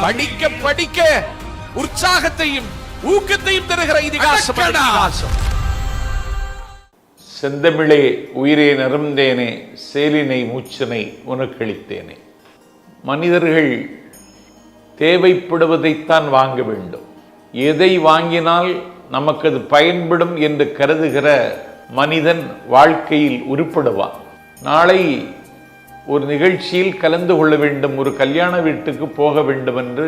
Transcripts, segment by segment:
படிக்க படிக்க உற்சாகத்தையும் ஊக்கத்தையும் தருகிற இதிகாசம் செந்தமிழே உயிரே நருந்தேனே சேலினை மூச்சனை உனக்களித்தேனே மனிதர்கள் தேவைப்படுவதைத்தான் வாங்க வேண்டும். எதை வாங்கினால் நமக்கு அது பயன்படும் என்று கருதுகிற மனிதன் வாழ்க்கையில் உருப்படுவான். நாளை ஒரு நிகழ்ச்சியில் கலந்து கொள்ள வேண்டும் ஒரு கல்யாண வீட்டுக்கு போக வேண்டும் என்று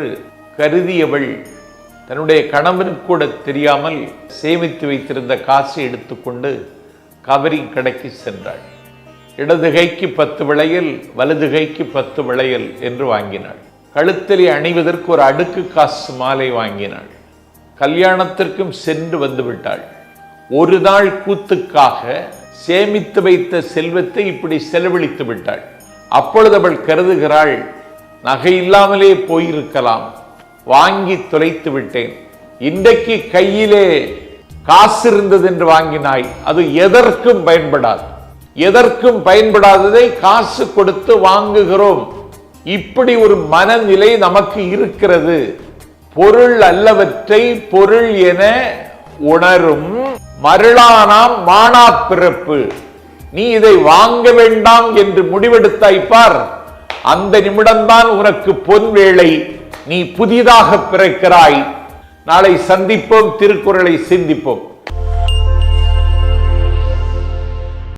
கருதியவள் தன்னுடைய கணவனுக்கு கூட தெரியாமல் சேமித்து வைத்திருந்த காசை எடுத்துக்கொண்டு கவரிங் கடைக்கு சென்றாள். இடது கைக்கு பத்து விளையல் வலது கைக்கு பத்து விளையல் என்று வாங்கினாள். கழுத்திலே அணிவதற்கு ஒரு அடுக்கு காசு மாலை வாங்கினாள். கல்யாணத்திற்கும் சென்று வந்து விட்டாள். ஒரு நாள் கூத்துக்காக சேமித்து வைத்த செல்வத்தை இப்படி செலவழித்து விட்டாள். அப்பொழுது அவள் கருதுகிறாள் நகை இல்லாமலே போயிருக்கலாம் வாங்கி தொலைத்து விட்டேன். இன்றைக்கு கையிலே காசு இருந்தது என்று வாங்கினாய் அது எதற்கும் பயன்படாது. எதற்கும் பயன்படாததை காசு கொடுத்து வாங்குகிறோம். இப்படி ஒரு மனநிலை நமக்கு இருக்கிறது. பொருள் அல்லவற்றை பொருள் என உணரும் மருளானாம் மானா பிறப்பு. நீ இதை வாங்க வேண்டாம் என்று முடிவெடுத்தாய் பார் அந்த நிமிடம்தான் உனக்கு பொன் வேளை. நீ புதிதாக பிறக்கிறாய். நாளை சந்திப்போம் திருக்குறளை சிந்திப்போம்.